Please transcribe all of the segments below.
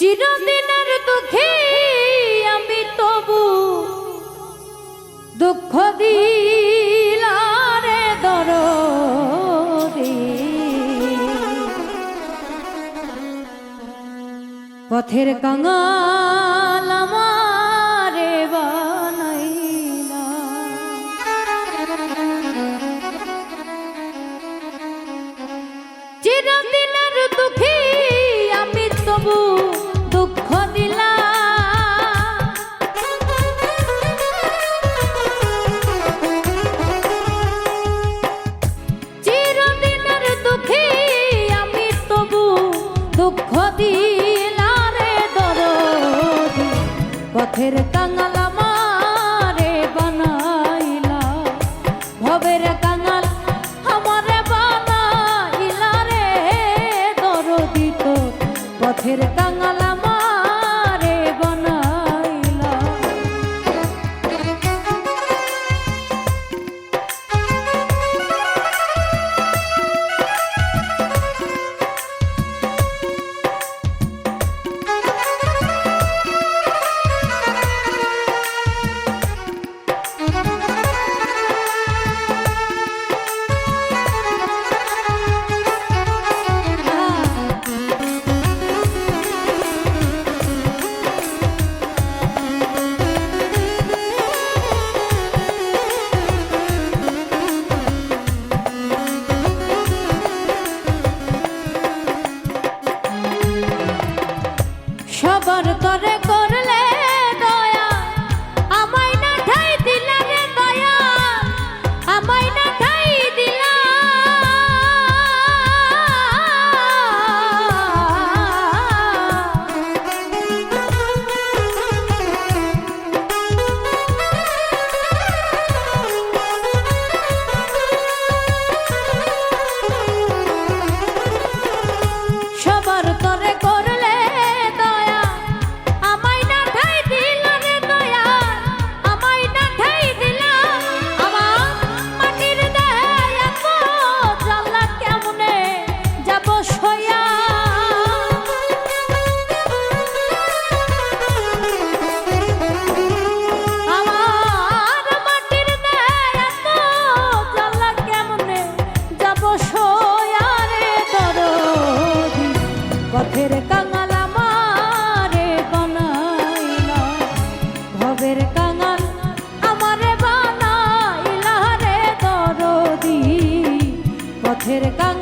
চিরদিনের দুঃখে আমি তবু দুঃখ দিলারে দর পথের কাঙা mujer Mereka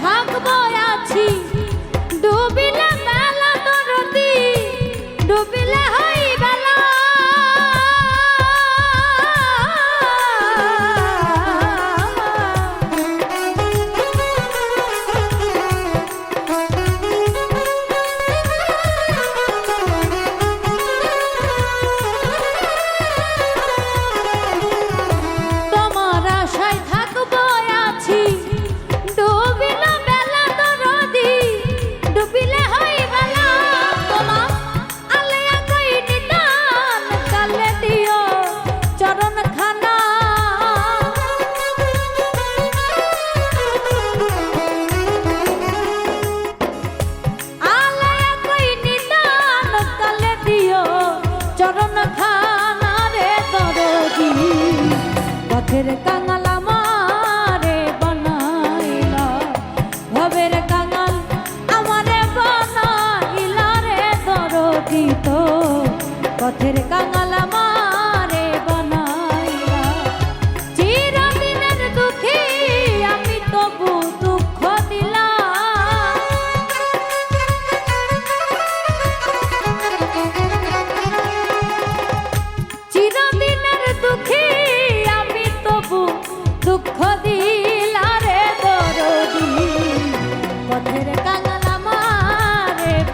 থাকব আছি। পথের কাঙাল আমারে বানাইলা ভবের কাঙাল আমারে বানাইলা রে দরদি তো পথের কাঙাল